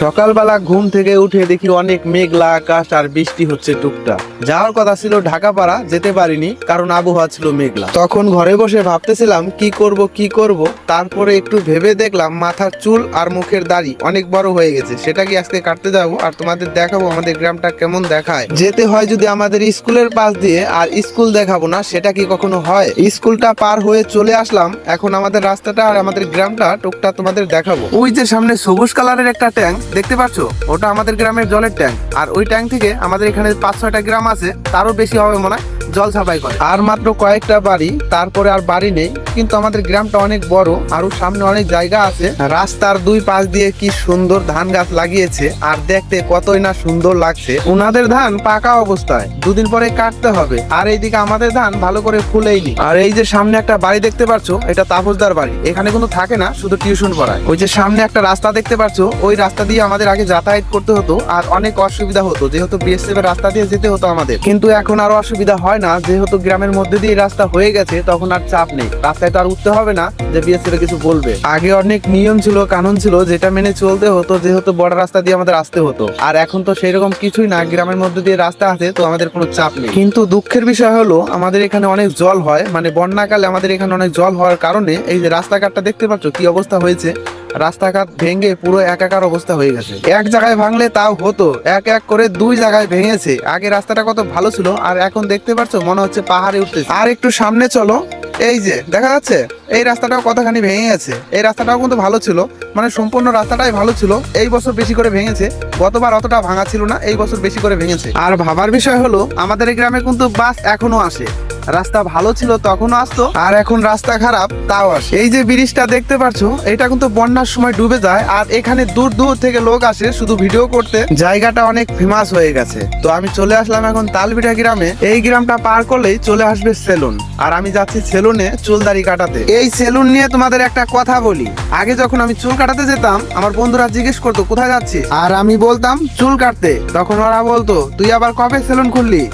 সকালবেলা ঘুম থেকে উঠে দেখি অনেক মেঘলা আকাশ আর বৃষ্টি হচ্ছে টুকটা যাওয়ার কথা ছিল ঢাকা পাড়া যেতে পারিনি কারণ আবহাওয়া ছিল মেঘলা। তখন ঘরে বসে ভাবতেছিলাম, কি করব কি করব? তারপরে একটু ভেবে দেখলাম মাথার চুল আর মুখের দাড়ি অনেক বড় হয়ে গেছে। সেটা কি আজকে কাটতে যাব? আর তোমাদের দেখাবো, আমাদের গ্রামটা কেমন দেখায়। যেতে হয় যদি আমাদের স্কুলের পাশ দিয়ে, আর স্কুল দেখাবো না, সেটা কি কখনো হয়? স্কুলটা পার হয়ে চলে আসলাম। এখন আমাদের রাস্তাটা আর আমাদের গ্রামটা টুকটা তোমাদের দেখাবো। ওই যে সামনে সবুজ কালারের একটা ট্যাঙ্ক দেখতে পাচ্ছ ওটা আমাদের গ্রামের জলের ট্যাঙ্ক। আর ওই ট্যাঙ্ক থেকে আমাদের এখানে পাঁচ ছয়টা গ্রাম আছে। তারও বেশি হবে মনে হয়। জল সাপ্লাই করে। আর মাত্র কয়েকটা বাড়ি, তারপরে আর বাড়ি নেই। কিন্তু আমাদের গ্রামটা অনেক বড় আরও সামনে অনেক জায়গা আছে। রাস্তার দুই পাশ দিয়ে কি সুন্দর ধান গাছ লাগিয়েছে, আর দেখতে কতই না সুন্দর লাগছে। ওনাদের ধান পাকা অবস্থায়, দুদিন পরে কাটতে হবে। আর এইদিকে আমাদের ধান ভালো করে ফুলেইনি। আর এই যে সামনে একটা বাড়ি দেখতে পাচ্ছ এটা তাপসদার বাড়ি। এখানে কোনো থাকে না, শুধু টিউশন পড়ায়। ওই যে সামনে একটা রাস্তা দেখতে পাচ্ছ ওই রাস্তা দিয়ে আমাদের আগে যাতায়াত করতে হতো, আর অনেক অসুবিধা হতো। যেহেতু বিএসএফ এর রাস্তা দিয়ে যেতে হতো আমাদের। কিন্তু এখন আরও অসুবিধা হয় না, যেহেতু গ্রামের মধ্যে দিয়ে রাস্তা হয়ে গেছে, তখন আর চাপ নেই। রাস্তায় তো আর উঠতে হবে না, যে বিএসএফ কিছু বলবে। আগে অনেক নিয়ম ছিল, কানুন ছিল, যেটা মেনে চলতে হতো, যেহেতু বড় রাস্তা দিয়ে আমাদের আসতে হতো। আর এখন তো সেই রকম কিছুই না, গ্রামের মধ্যে দিয়ে রাস্তা আছে, তো আমাদের কোনো চাপ নেই। কিন্তু দুঃখের বিষয় হলো, আমাদের এখানে অনেক জল হয় মানে বন্যাকালে আমাদের এখানে অনেক জল হওয়ার কারণে, এই যে রাস্তাঘাটটা দেখতে পাচ্ছ কি অবস্থা হয়েছে রাস্তাঘাট ভেঙে পুরো একাকার অবস্থা হয়ে গেছে। এক জায়গায় ভাঙলে তাও হতো, এক এক করে দুই জায়গায় ভেঙেছে। আগে রাস্তাটা কত ভালো ছিল, আর এখন দেখতে পাচ্ছ মনে হচ্ছে পাহাড়ে উঠতেছে। আর একটু সামনে চলো, এই যে, দেখা যাচ্ছে? এই রাস্তাটাও কতখানি ভেঙে গেছে। এই রাস্তাটাও কিন্তু ভালো ছিল মানে সম্পূর্ণ রাস্তাটাই ভালো ছিল। এই বছর বেশি করে ভেঙেছে, গতবার অতটা ভাঙা ছিল না, এই বছর বেশি করে ভেঙেছে। আর ভাবার বিষয় হলো, আমাদের গ্রামে কিন্তু বাস এখনও আসে। রাস্তা ভালো ছিল, তখনও আসতো। আর এখন রাস্তা খারাপ, তাও আসে। এই যে ব্রিজটা দেখতে পাচ্ছ এটা কিন্তু বন্যার সময় ডুবে যায়, আর এখানে দূর দূর থেকে লোক আসে শুধু ভিডিও করতে। জায়গাটা অনেক ফেমাস হয়ে গেছে। তো আমি চলে আসলাম এখন তালবিটা গ্রামে। এই গ্রামটা পার করলেই চলে আসবে সেলুন। আর আমি যাচ্ছি সেলুনে চুলদারি কাটাতে। এই সেলুন নিয়ে তোমাদের একটা কথা বলি। আগে যখন আমি চুল কাটাতে যেতাম, আমার বন্ধুরা জিজ্ঞেস করতো, কোথায় যাচ্ছিস? আর আমি বলতাম, চুল কাটতে। তখন ওরা বলতো, তুই আবার কবে সেলুন খুললি?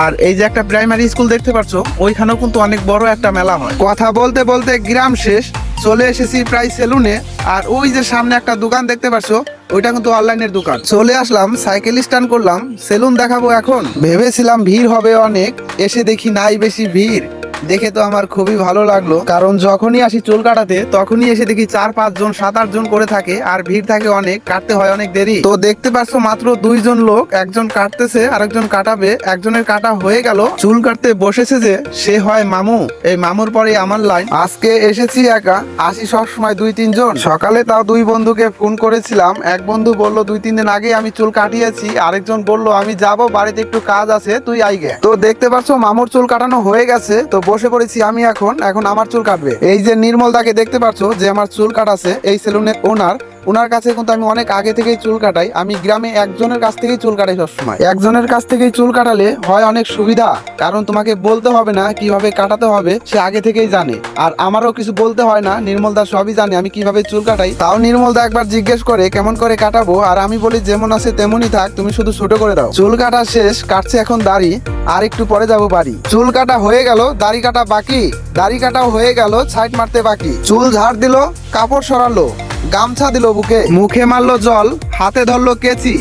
আর এই যে একটা প্রাইমারি স্কুল দেখতে পাচ্ছ ওইখানেও কিন্তু অনেক বড় একটা মেলা হয়। কথা বলতে বলতে গ্রাম শেষ, চলে এসেছি প্রায় সেলুনে আর ওই যে সামনে একটা দোকান দেখতে পাচ্ছ ওইটা কিন্তু অনলাইনের দোকান। চলে আসলাম সাইকেল স্ট্যান্ড করলাম সেলুন দেখাবো এখন। ভেবেছিলাম ভিড় হবে অনেক, এসে দেখি নাই বেশি ভিড়। দেখে তো আমার খুবই ভালো লাগল। কারণ যখনই আসি চুল কাটাতে, তখনই এসে দেখি চার, পাঁচ জন, সাত, আট জন করে থাকে, আর ভিড় থাকে অনেক, কাটতে হয় অনেক দেরি। তো দেখতে পাচ্ছ মাত্র দুইজন লোক, একজন কাটতেছে, আরেকজন কাটাবে। একজনের কাটা হয়ে গেল। চুল কাটতে বসেছে যে, সে হয় মামু। এই মামুর পরে আমার লাইন। আজকে এসেছি একা, আসি সব সময় দুই তিনজন সকালে তাও দুই বন্ধুকে ফোন করেছিলাম। এক বন্ধু বলল, দুই, তিন দিন আগে আমি চুল কাটিয়েছি। আরেকজন বলল, আমি যাব, বাড়িতে একটু কাজ আছে, তুই আইগে। তো দেখতে পাচ্ছ মামুর চুল কাটানো হয়ে গেছে। তো বসে পড়েছি আমি এখন এখন আমার চুল কাটবে। এই যে নির্মল দাকে দেখতে পাচ্ছ যে আমার চুল কাটাছে এই সেলুনের ওনার ওনার কাছে কিন্তু আমি অনেক আগে থেকেই চুল কাটাই। আমি গ্রামে একজনের কাছ থেকেই চুল কাটাই সবসময়। একজনের কাছ থেকেই চুল কাটালে হয় অনেক সুবিধা, কারণ তোমাকে বলতে হবে না কীভাবে কাটাতে হবে, সে আগে থেকেই জানে। আর আমারও কিছু বলতে হয় না, নির্মল দা সবই জানে আমি কীভাবে চুল কাটাই। তাও নির্মল দা একবার জিজ্ঞেস করে, কেমন করে কাটাবো? আর আমি বলি, যেমন আছে তেমনই থাক, তুমি শুধু ছোট করে দাও। চুল কাটা শেষ, কাটছে এখন দাড়ি, আর একটু পরে যাব বাড়ি। চুল কাটা হয়ে গেল, দাড়ি কাটা বাকি, দাড়ি কাটাও হয়ে গেল সাইড মারতে বাকি। চুল ঝাড় দিল, কাপড় সরালো। গামছা দিল বুকে। মুখে মারলো জল হাতে ধরলো কেচি।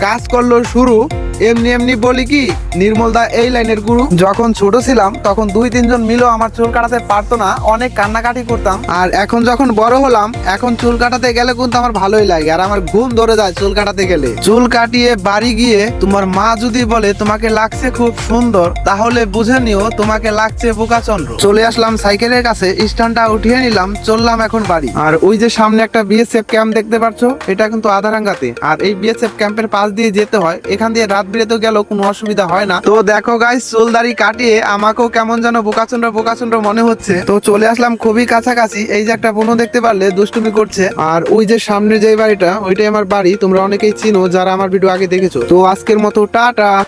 কাজ করল শুরু। এমনি এমনি বলি কি, নির্মল দা এই লাইনের গুরু। যখন ছোট ছিলাম, তখন দুই তিনজন মিলেও আমার চুল কাটাতে পারতো না, অনেক কান্নাকাটি করতাম। আর এখন যখন বড় হলাম, এখন চুল কাটাতে গেলে কিন্তু আমার ভালোই লাগে, আর আমার ঘুম ধরে যায় চুল কাটাতে গেলে। চুল কাটিয়ে বাড়ি গিয়ে তোমার মা যদি বলে, তোমাকে লাগছে খুব সুন্দর, তাহলে বুঝে নিও তোমাকে লাগছে বোকাচন্দ্র। চলে আসলাম সাইকেলের কাছে, স্ট্যান্ডটা উঠিয়ে নিলাম, চললাম এখন বাড়ি। আর ওই যে সামনে একটা বিএসএফ ক্যাম্প দেখতে পাচ্ছ, এটা কিন্তু আধারাঙ্গাতে আর এই বিএসএফ ক্যাম্পের পাশ দিয়ে যেতে হয়, এখান দিয়ে রাত বিরেতেও গেলো, কোনো অসুবিধা হয় না। তো দেখো গাইস চুলদারি কাটিয়ে আমাকেও কেমন যেন বোকাচন্দ্র বোকাচন্দ্র মনে হচ্ছে। তো চলে আসলাম খুবই কাছাকাছি, এই যে একটা বোনও দেখতে পারলে দুষ্টুমি করছে। আর ওই যে সামনে যে বাড়িটা, ওইটাই আমার বাড়ি, তোমরা অনেকেই চিনো যারা আমার ভিডিও আগে দেখেছ। তো আজকের মতো, টাটা!